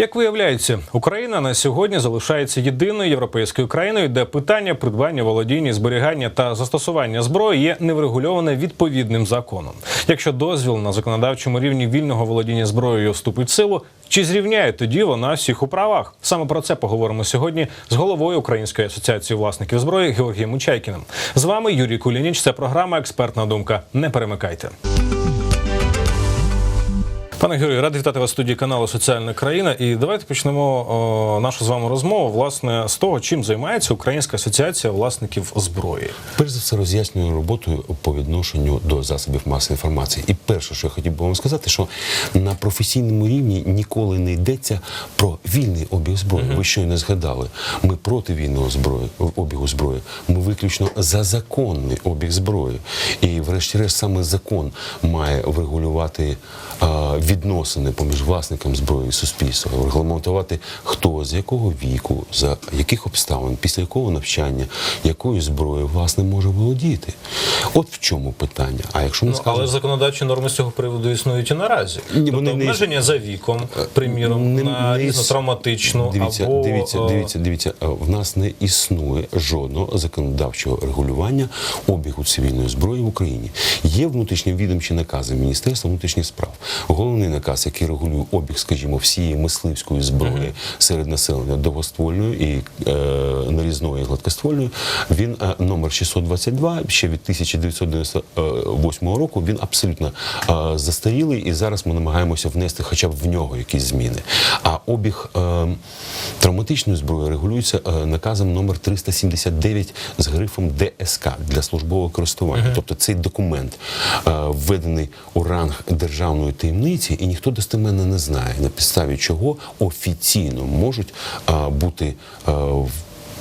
Як виявляється, Україна на сьогодні залишається єдиною європейською країною, де питання придбання, володіння, зберігання та застосування зброї є неврегульоване відповідним законом. Якщо дозвіл на законодавчому рівні вільного володіння зброєю вступить в силу, чи зрівняє тоді вона всіх у правах? Саме про це поговоримо сьогодні з головою Української асоціації власників зброї Георгієм Учайкіним. З вами Юрій Кулініч. Це програма Експертна думка. Не перемикайте. Пане Георгію, радий вітати вас в студії каналу Соціальна країна. І давайте почнемо о, нашу з вами розмову власне з того, чим займається Українська асоціація власників зброї. Перш за все, роз'яснюю роботу по відношенню до засобів масової інформації. І перше, що я хотів би вам сказати, що на професійному рівні ніколи не йдеться про вільний обіг зброї. Ви щойно згадали. Ми проти вільного зброї обігу зброї. Ми виключно за законний обіг зброї. І, врешті-решт, саме закон має врегулювати а, відносини поміж власником зброї і суспільством, регламентувати хто з якого віку, за яких обставин, після якого навчання, якою зброєю власне може володіти. От в чому питання. А якщо ми Ну, скажемо, але законодавчі норми з цього приводу існують і наразі. Ні, тобто вони не обмеження за віком, приміром, Не- на не різну іс- травматичну Дивіться, або дивіться, е, дивіться, дивіться. Е, В нас не існує жодного законодавчого регулювання обігу цивільної зброї в Україні. Є внутрішні відомчі накази Міністерства внутрішніх справ. Головний наказ, який регулює обіг, скажімо, всієї мисливської зброї серед населення довгоствольної і е, нарізної і гладкоствольної. Він е, номер 622, ще від 1998 року. Він абсолютно е, застарілий, і зараз ми намагаємося внести хоча б в нього якісь зміни. А обіг е, травматичної зброї регулюється е, наказом номер 379 з грифом ДСК для службового користування. Тобто цей документ введений у ранг державної таємниці, і ніхто достеменно не знає, на підставі чого офіційно можуть бути в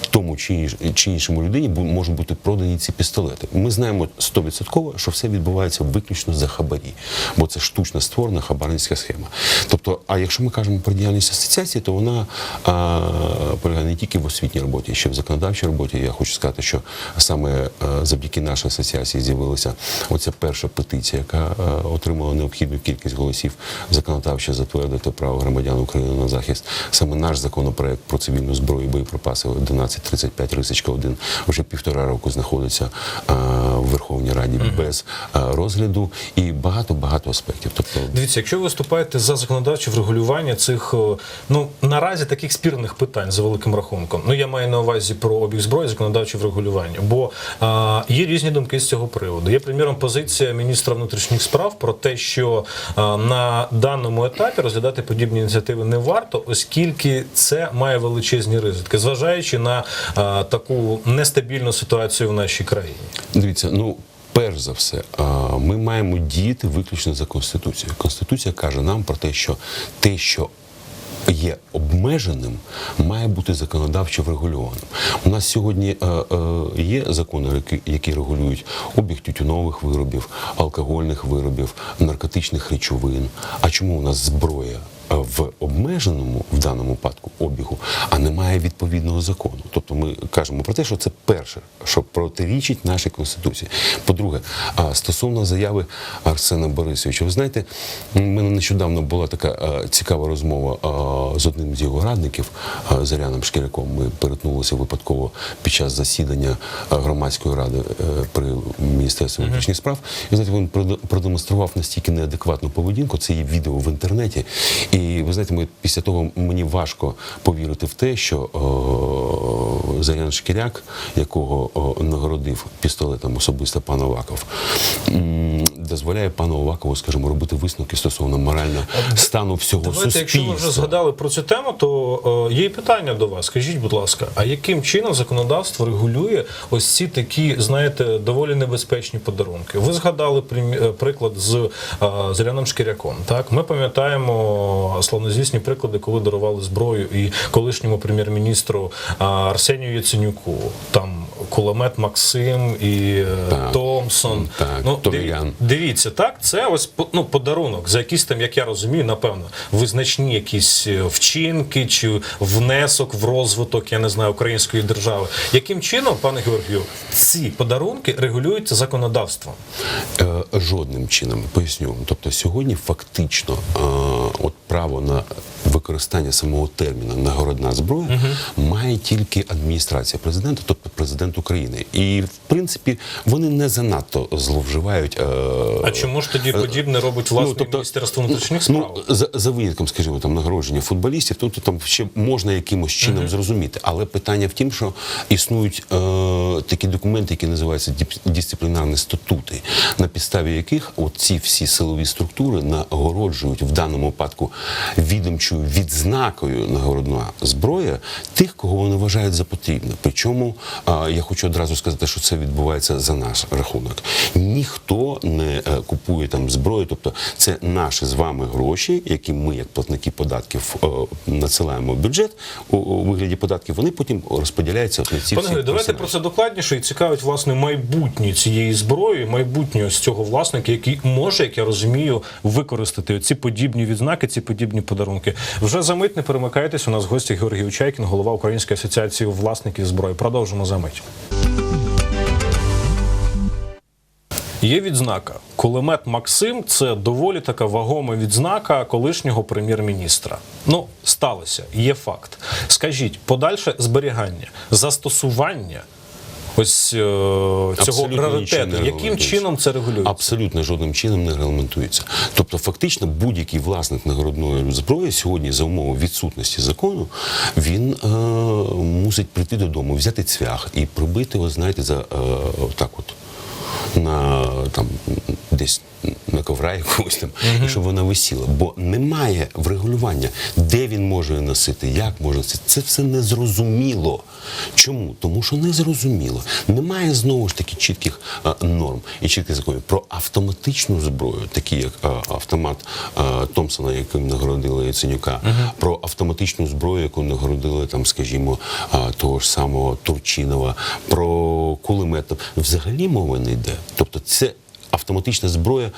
тому чи, чи іншому людині можуть бути продані ці пістолети. Ми знаємо 100%, що все відбувається виключно за хабарі, бо це штучно створена хабарницька схема. Тобто, а якщо ми кажемо про діяльність асоціації, то вона а, полягає не тільки в освітній роботі, ще в законодавчій роботі. Я хочу сказати, що саме е, завдяки нашій асоціації з'явилася оця перша петиція, яка е, отримала необхідну кількість голосів законодавчо затвердити право громадян України на захист. Саме наш законопроект про цивільну зброю і боєприпаси 1135 Рисочка 1 вже півтора року знаходиться е, в Верховній Раді без е, розгляду і багато багато аспектів. Тобто Дивіться, якщо ви виступаєте за законодавче врегулювання цих е, ну наразі таких спірних питань за великим рахунком. Ну я маю на увазі про обіг зброї, законодавче врегулювання. Бо а, є різні думки з цього приводу. Є приміром позиція міністра внутрішніх справ про те, що а, на даному етапі розглядати подібні ініціативи не варто, оскільки це має величезні ризики, зважаючи на таку нестабільну ситуацію в нашій країні. Дивіться, ну. Перш за все, ми маємо діяти виключно за конституцією. Конституція каже нам про те, що те, що є обмеженим, має бути законодавчо врегульованим. У нас сьогодні е, е, є закони, які, які регулюють обіг тютюнових виробів, алкогольних виробів, наркотичних речовин. А чому у нас зброя? В обмеженому в даному випадку обігу, а немає відповідного закону. Тобто ми кажемо про те, що це перше, що протирічить нашій конституції. По-друге, стосовно заяви Арсена Борисовича, ви знаєте, у мене нещодавно була така е, цікава розмова е, з одним з його радників е, Заряном Шкіряком. Ми перетнулися випадково під час засідання громадської ради при міністерстві внутрішніх справ. І знаєте, він продемонстрував настільки неадекватну поведінку. Це є відео в інтернеті. І ви знаєте, ми після того мені важко повірити в те, що о, Зарян Шкіряк, якого о, нагородив пістолетом особисто пан Оваков, дозволяє пану Овакову, скажімо, робити висновки стосовно морального стану всього Давайте, суспільства. якщо ми вже згадали про цю тему, то е, є і питання до вас. Скажіть, будь ласка, а яким чином законодавство регулює ось ці такі, знаєте, доволі небезпечні подарунки? Ви згадали е, приклад з е, Зоряним Шкіряком. Так, ми пам'ятаємо славнозвісні приклади, коли дарували зброю і колишньому прем'єр-міністру Арсенію Яценюку. Там кулемет Максим і е, Так. Томпсон. Так, ну. Дивіться, так, це ось ну, подарунок за якісь там, як я розумію, напевно, визначні якісь е, вчинки чи внесок в розвиток, я не знаю, української держави. Яким чином, пане Георгію, ці подарунки регулюються законодавством? Е, Жодним чином поясню. Тобто сьогодні фактично, от право на використання самого терміну нагородна зброя має тільки адміністрація президента, тобто президент України. І в принципі вони не занадто зловживають. е, А чому ж тоді подібне робить власне Ну, тобто, Міністерство внутрішніх справ? Ну, за, за винятком, скажімо, там нагородження футболістів, тобто там ще можна якимось чином зрозуміти. Але питання в тім, що існують е, такі документи, які називаються дисциплінарні статути, на підставі яких от ці всі силові структури нагороджують в даному випадку відомчою відзнакою нагородна зброя тих, кого вони вважають за потрібне. Причому я хочу одразу сказати, що це відбувається за наш рахунок. Ніхто не е, купує там зброю, тобто це наші з вами гроші, які ми, як платники податків, е, надсилаємо в бюджет у, вигляді податків. Вони потім розподіляються от на ці Пане всі давайте персонажі. про це докладніше і цікавить власне майбутнє цієї зброї, майбутнє ось цього власника, який може, як я розумію, використати ці подібні відзнаки, ці подібні подарунки. Вже за мить не перемикайтесь. У нас гості Георгій Учайкін, голова Української асоціації власників зброї. Продовжимо за мить. Є відзнака. Кулемет Максим це доволі така вагома відзнака колишнього прем'єр-міністра. Ну, сталося, є факт. Скажіть, подальше зберігання, застосування ось е, цього Абсолютно раритету, яким чином це регулюється? Абсолютно жодним чином не регламентується. Тобто, фактично, будь-який власник нагородної зброї сьогодні за умови відсутності закону він е, мусить прийти додому, взяти цвях і прибити його, знаєте, за е, так от. На там десь на ковра якогось там, і щоб вона висіла. Бо немає врегулювання, де він може її носити, як може носити. Це все незрозуміло. Чому? Тому що незрозуміло. Немає знову ж таки чітких а, норм і чітких законів про автоматичну зброю, такі як а, автомат а, Томпсона, яким нагородили Яценюка, про автоматичну зброю, яку нагородили там, скажімо, а, того ж самого Турчинова, про кулемет. Взагалі мови не йде. Тобто, це автоматична зброя.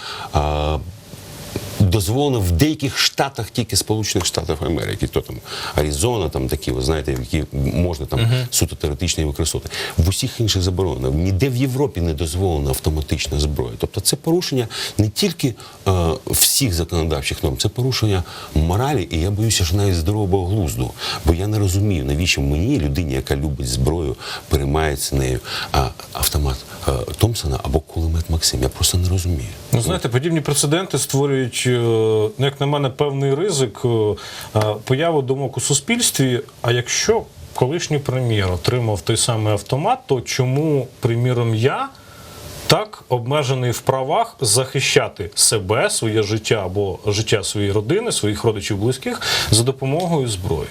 Дозволено в деяких штатах тільки Сполучених Штатів Америки, то там Аризона, там такі, ви знаєте, які можна там суто теоретично використовувати. В усіх інших заборонено. Ніде в Європі не дозволена автоматична зброя. Тобто це порушення не тільки е, всіх законодавчих норм, це порушення моралі, і я боюся, що навіть здорового глузду. Бо я не розумію, навіщо мені, людині, яка любить зброю, переймається нею, а автомат е, Томпсона або кулемет Максим. Я просто не розумію. Ну, знаєте, подібні прецеденти створюють, е, ну, як на мене, певний ризик е, появи думок у суспільстві. А якщо колишній прем'єр отримав той самий автомат, то чому, приміром, я так обмежений в правах захищати себе, своє життя або життя своєї родини, своїх родичів близьких за допомогою зброї?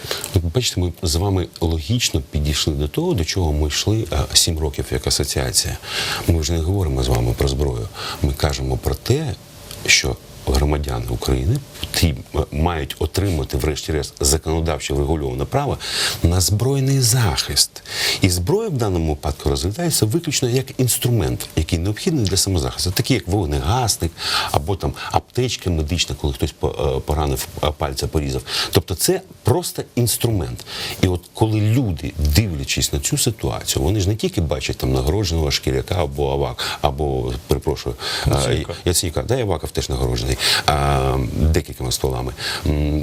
Бачите, ми з вами логічно підійшли до того, до чого ми йшли е, сім років як асоціація. Ми вже не говоримо з вами про зброю. Ми кажемо про те, що громадяни України е, мають отримати, врешті-решт, законодавчо врегульоване право на збройний захист. І зброя в даному випадку розглядається виключно як інструмент, який необхідний для самозахисту, такий як вогнегасник або там аптечка медична, коли хтось е, поранив е, пальця, порізав. Тобто це просто інструмент. І от коли люди, дивлячись на цю ситуацію, вони ж не тільки бачать там нагородженого шкіряка або авак, або перепрошую, е, Яценюка. Яценюка, да, і Аваков теж нагороджений а, декількома стволами.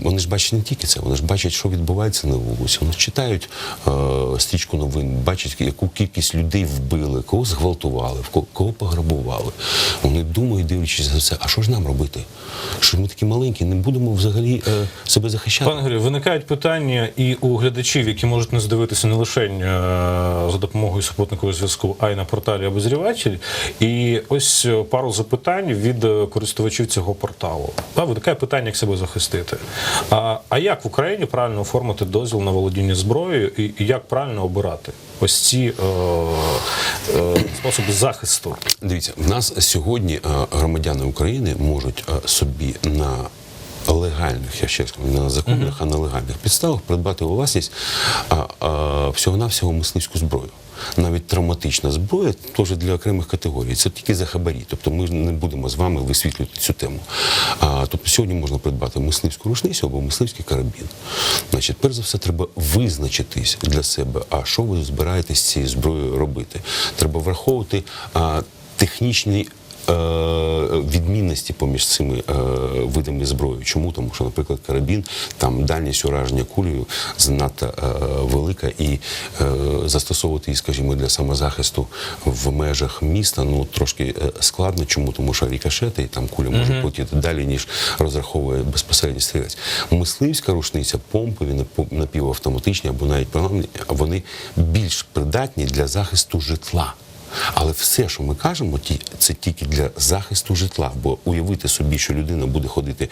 Вони ж бачать не тільки це, вони ж бачать, що відбувається на вулиці. Вони читають е, стрічку новин, бачать, яку кількість людей вбили, кого зґвалтували, кого пограбували. Вони думають, дивлячись за це, а що ж нам робити? Що ми такі маленькі, не будемо взагалі е, себе захищати? Пане Григорію, виникають питання і у глядачів, які можуть нас дивитися не лише е, за допомогою супутникового зв'язку, а й на порталі обозріватель. І ось пару запитань від користувачів цього порталу. Та, виникає питання, як себе захистити. А, а як в Україні правильно оформити дозвіл на володіння зброєю і, і як правильно обирати ось ці е, е, способи захисту? Дивіться, в нас сьогодні е, громадяни України можуть е, собі на легальних, я ще раз кажу, не на законних, а на легальних підставах придбати у власність а, а, всього-навсього мисливську зброю. Навіть травматична зброя теж для окремих категорій. Це тільки за хабарі. Тобто ми не будемо з вами висвітлювати цю тему. А, тобто сьогодні можна придбати мисливську рушницю або мисливський карабін. Значить, перш за все, треба визначитись для себе, а що ви збираєтесь з цією зброєю робити. Треба враховувати а, технічний е, відмінності поміж цими е, видами зброї. Чому? Тому що, наприклад, карабін, там дальність ураження кулею занадто е, велика, і е, застосовувати її, скажімо, для самозахисту в межах міста ну трошки е, складно. Чому? Тому що рікошети, і там куля може полетіти далі, ніж розраховує безпосередньо стрілець. Мисливська рушниця, помпові, напівавтоматичні або навіть вони більш придатні для захисту житла. Але все, що ми кажемо, це тільки для захисту житла. Бо уявити собі, що людина буде ходити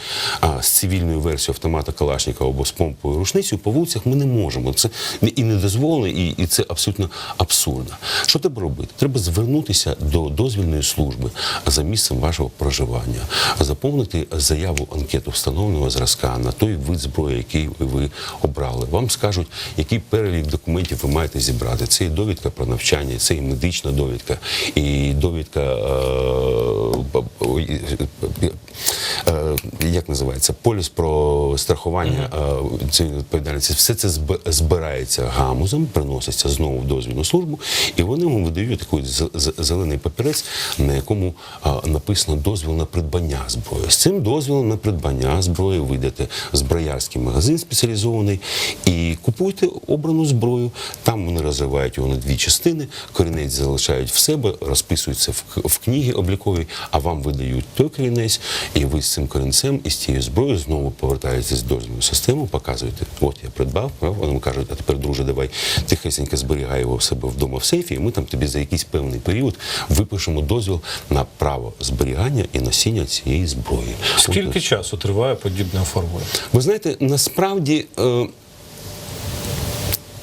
з цивільною версією автомата Калашникова або з помповою рушницею, по вулицях ми не можемо. Це і не дозволено, і, і це абсолютно абсурдно. Що треба робити? Треба звернутися до дозвільної служби за місцем вашого проживання, заповнити заяву анкету встановленого зразка на той вид зброї, який ви обрали. Вам скажуть, який перелік документів ви маєте зібрати. Це і довідка про навчання, це і медична довідка, і довідка. Е, як називається поліс про страхування е, цивільної відповідальності. Все це зб- збирається гамузом, приноситься знову в дозвільну службу, і вони вам видають такий зелений папірець, на якому е, написано дозвіл на придбання зброї. З цим дозвілом на придбання зброї ви йдете в зброярський магазин спеціалізований і купуєте обрану зброю. Там вони розривають його на дві частини, корінець залишають в себе, розписуються в, в книги облікові, а вам видають той корінець, і ви з цим корінцем і з цією зброєю знову повертаєтесь дозвільну систему, показуєте, от я придбав, вони кажуть, а тепер, друже, давай тихесенько зберігай його в себе вдома в сейфі, і ми там тобі за якийсь певний період випишемо дозвіл на право зберігання і носіння цієї зброї. Скільки часу триває подібне оформлення? Ви знаєте, насправді е,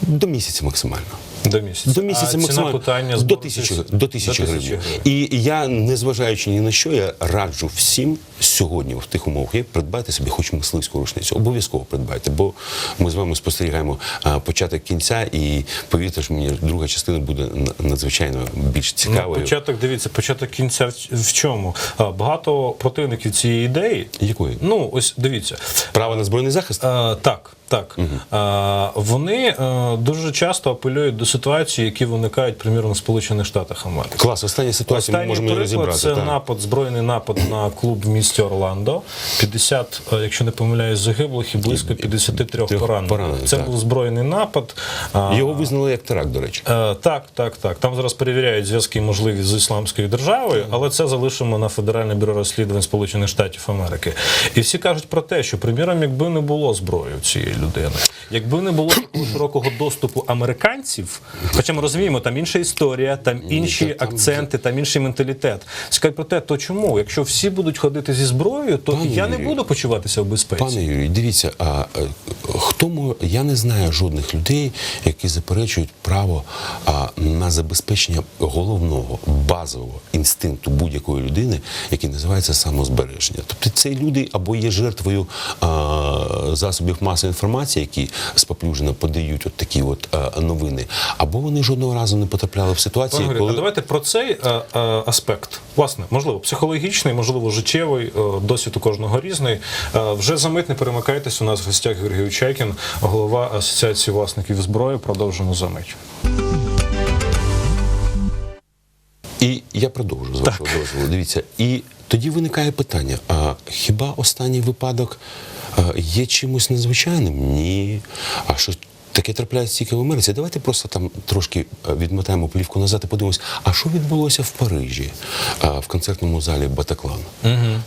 до місяця максимально. До місяця. До місяця а ціна максимально питання до тисячі, тисяч- до тисячі гривень. І я, незважаючи ні на що, я раджу всім сьогодні в тих умовах є придбати собі хоч мисливську рушницю. Обов'язково придбайте, бо ми з вами спостерігаємо початок кінця, і повірте ж мені, друга частина буде надзвичайно більш Ну, цікавою. початок, дивіться, початок кінця в, чому? Багато противників цієї ідеї. Якої? Ну, ось дивіться. Право на збройний захист? А, так, так. А, вони е, дуже часто апелюють до ситуацій, які виникають, приміром, в Сполучених Штатах Америки. Клас, остання ситуація, ми можемо приклад розібрати. це так. напад, збройний напад на клуб в місті Орландо. 50, е, якщо не помиляюсь, загиблих і близько 53 Трьох поранених. поранених, Це так. був збройний напад. Його визнали як теракт, до речі. Е, Так, так, так. Там зараз перевіряють зв'язки можливі з ісламською державою, але це залишимо на Федеральне бюро розслідувань Сполучених Штатів Америки. І всі кажуть про те, що приміром, якби не було зброї цієї людини, якби не було такого широкого доступу американців, хоча ми розуміємо, там інша історія, там інші акценти, там інший менталітет. Скажуть про те, то чому? Якщо всі будуть ходити зі зброєю, то Пане я не буду почуватися в безпеці. Пане Юрій, дивіться, а хто мо- я не знаю жодних людей, які заперечують право а, на забезпечення головного базового інстинкту будь-якої людини, який називається самозбереження. Тобто це люди або є жертвою а, засобів масової інформації, які споплюжено подають от такі от а, новини, або вони жодного разу не потрапляли в ситуації, Пане коли а давайте про цей е, е, аспект, власне, можливо, психологічний, можливо, життєвий, е, досвід у кожного різний. Е, вже за мить не перемикайтесь. У нас в гостях Георгій Чайкін, голова Асоціації власників зброї. Продовжимо за мить. І я продовжу з вашого дозволу. Дивіться, і тоді виникає питання: а хіба останній випадок є чимось незвичайним? Ні. А що таке трапляється тільки в Америці? Давайте просто там трошки відмотаємо плівку назад і подивимось, а що відбулося в Парижі в концертному залі Батаклан?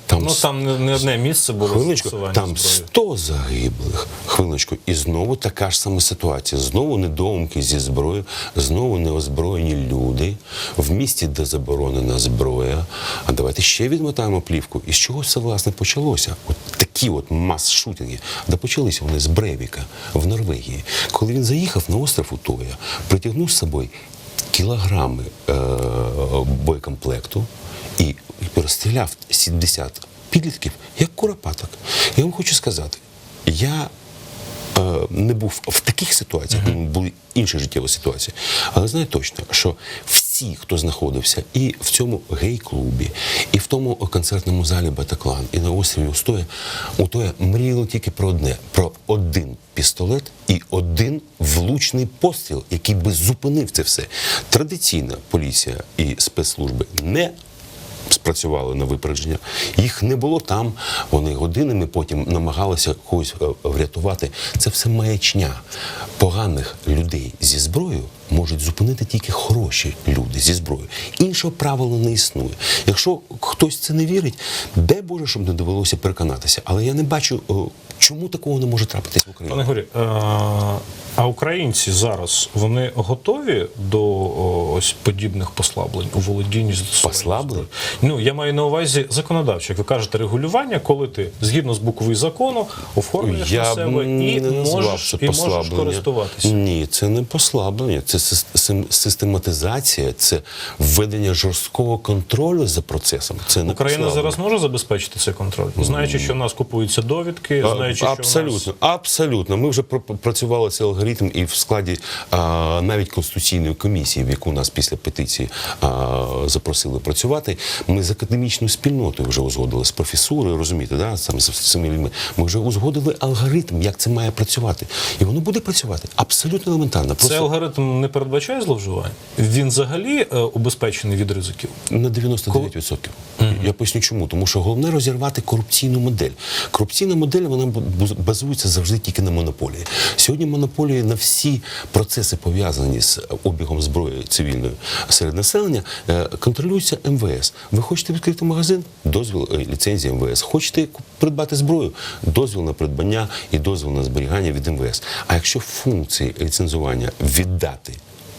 Там Ну там не, не одне місце було Хвилиночку, там зброї. 100 загиблих. Хвилиночку, і знову така ж сама ситуація. Знову недоумки зі зброєю, знову неозброєні люди в місті, де заборонена зброя. А давайте ще відмотаємо плівку. І з чого це власне почалося? От такі от мас-шутинги. Да почалися вони з Бревіка в Норвегії. Коли він заїхав на остров Утоя, притягнув з собою кілограми е- боєкомплекту і розстріляв 70 підлітків як куропаток. Я вам хочу сказати, я е, не був в таких ситуаціях, uh були інші життєві ситуації. Але знаю точно, що всі, хто знаходився і в цьому гей-клубі, і в тому концертному залі Батаклан, і на острові Устоя, Утоя мріяли тільки про одне: про один пістолет і один влучний постріл, який би зупинив це все. Традиційна поліція і спецслужби не спрацювали на випередження. Їх не було там. Вони годинами потім намагалися когось е, врятувати. Це все маячня. Поганих людей зі зброєю можуть зупинити тільки хороші люди зі зброєю. Іншого правила не існує. Якщо хтось це не вірить, дай Боже, щоб не довелося переконатися. Але я не бачу, е, чому такого не може трапитись в Україні. Пане Горі, е, а українці зараз вони готові до ось подібних послаблень у володінні застосуванням Послаблень? Ну я маю на увазі законодавчо, як ви кажете, регулювання, коли ти згідно з буквою закону оформлюєш на Я б себе і можеш, і можеш користуватися. Ні, це не послаблення, це систематизація, це введення жорсткого контролю за процесом. Це не Україна послаблення. зараз може забезпечити цей контроль, знаючи, що в нас купуються довідки, знаючи, що в нас абсолютно, абсолютно. Ми вже пр- працювали цей алгоритм і в складі а, навіть конституційної комісії, в яку нас після петиції а, запросили працювати. Ми з академічною спільнотою вже узгодили з професурою, розумієте, да, саме з цими людьми. Ми вже узгодили алгоритм, як це має працювати, і воно буде працювати абсолютно елементарно. Цей алгоритм не передбачає зловживань. Він взагалі е, убезпечений від ризиків. На 99%. Я поясню чому. Тому що головне розірвати корупційну модель. Корупційна модель вона базується завжди тільки на монополії. Сьогодні монополії на всі процеси пов'язані з обігом зброї цивільної серед населення контролюється контролюються МВС. Ви хочете відкрити магазин? Дозвіл ліцензії ліцензія МВС. Хочете придбати зброю? Дозвіл на придбання і дозвіл на зберігання від МВС. А якщо функції ліцензування віддати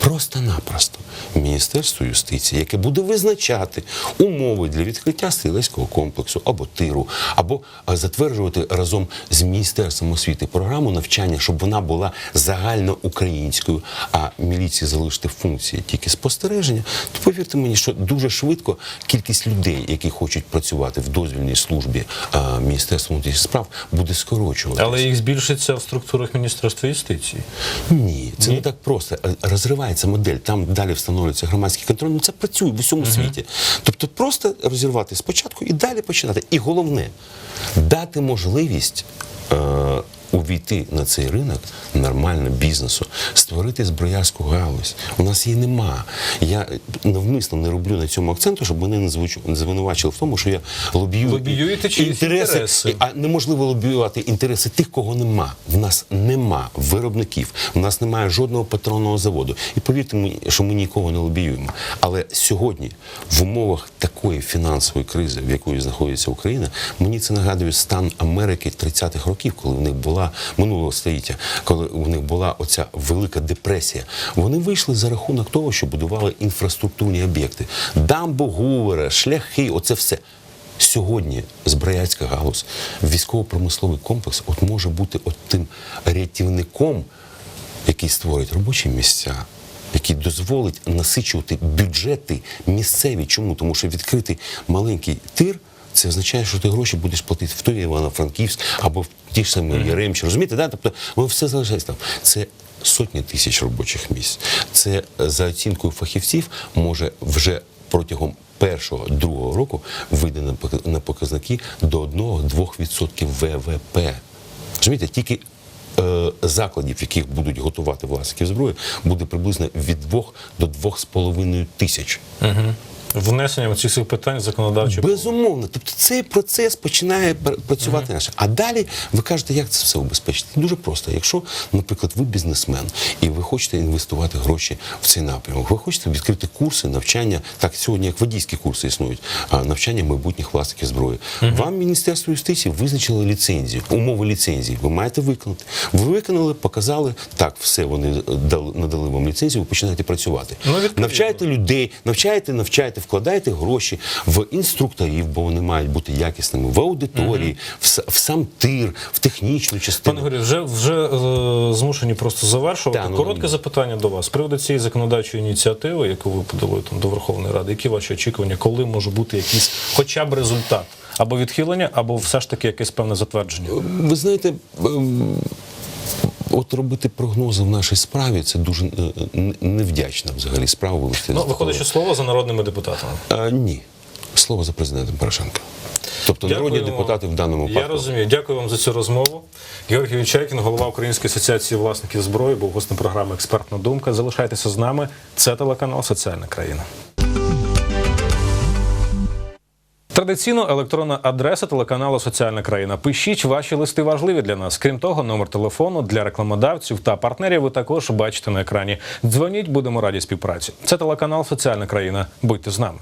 Просто-напросто Міністерство юстиції, яке буде визначати умови для відкриття стрілецького комплексу або тиру, або затверджувати разом з Міністерством освіти програму навчання, щоб вона була загальноукраїнською, а міліції залишити функції тільки спостереження, то повірте мені, що дуже швидко кількість людей, які хочуть працювати в дозвільній службі Міністерства внутрішніх справ, буде скорочуватися. Але їх збільшиться в структурах Міністерства юстиції. Ні, це не так просто. Е, Розривається модель, там далі встановлюється громадський контроль. Ну це працює в усьому світі. Тобто просто розірвати спочатку і далі починати. І головне дати можливість. Е- Увійти на цей ринок нормально бізнесу, створити зброярську галузь. У нас її нема. Я навмисно не роблю на цьому акценту, щоб мене не звучу- не звинувачили в тому, що я лобію Лобіюєте чиїсь інтереси. а неможливо лобіювати інтереси тих, кого нема. В нас нема виробників, в нас немає жодного патронного заводу. І повірте мені, що ми нікого не лобіюємо. Але сьогодні, в умовах такої фінансової кризи, в якої знаходиться Україна, мені це нагадує стан Америки 30-х років, коли в них була минулого століття, коли у них була оця велика депресія. Вони вийшли за рахунок того, що будували інфраструктурні об'єкти, дамбу, гувера, шляхи, оце все. Сьогодні зброярська галузь, військово-промисловий комплекс от може бути от тим рятівником, який створить робочі місця, який дозволить насичувати бюджети місцеві. Чому? Тому що відкрити маленький тир. Це означає, що ти гроші будеш платити в той Івано-Франківськ або в ті ж самі Яремчі. Розумієте, да? тобто воно все залишається там. Це сотні тисяч робочих місць. Це е, за оцінкою фахівців може вже протягом першого другого року вийде на пок- на показники до 1-2% ВВП. Розумієте, тільки е, закладів, яких будуть готувати власників зброї, буде приблизно від 2 до 2,5 тисяч. Внесенням цих всіх питань законодавчо Безумовно, тобто цей процес починає працювати наше. А далі ви кажете, як це все убезпечити? Дуже просто. Якщо, наприклад, ви бізнесмен і ви хочете інвестувати гроші в цей напрямок, ви хочете відкрити курси навчання, так сьогодні як водійські курси існують, навчання майбутніх власників зброї. Вам Міністерство юстиції визначило ліцензію, умови ліцензії. Ви маєте виконати. Ви виконали, показали, так, все вони е, дали, надали вам ліцензію, ви починаєте працювати. Ну. Навчаєте людей, навчаєте, навчаєте, вкладаєте гроші в інструкторів, бо вони мають бути якісними, в аудиторії, в, с- в сам тир, в технічну частину. Пане Горі, вже вже е, змушені просто завершувати. Та, ну, Коротке запитання до вас з приводу цієї законодавчої ініціативи, яку ви подали там до Верховної Ради. Які ваші очікування, коли може бути якийсь хоча б результат або відхилення, або все ж таки якесь певне затвердження? Ви знаєте, ем, от робити прогнози в нашій справі це дуже е, невдячна взагалі справа. Ну, виходить, що слово за народними депутатами. А, ні. Слово за президентом Порошенка. Тобто народні Дякуємо. депутати в даному Я випадку. розумію. Дякую вам за цю розмову. Георгій Чайкін, голова Української асоціації власників зброї, був гостем програми Експертна думка. Залишайтеся з нами. Це телеканал Соціальна країна. Традиційно електронна адреса телеканалу Соціальна країна. Пишіть ваші листи важливі для нас. Крім того, номер телефону для рекламодавців та партнерів ви також бачите на екрані. Дзвоніть, будемо раді співпраці. Це телеканал Соціальна країна. Будьте з нами.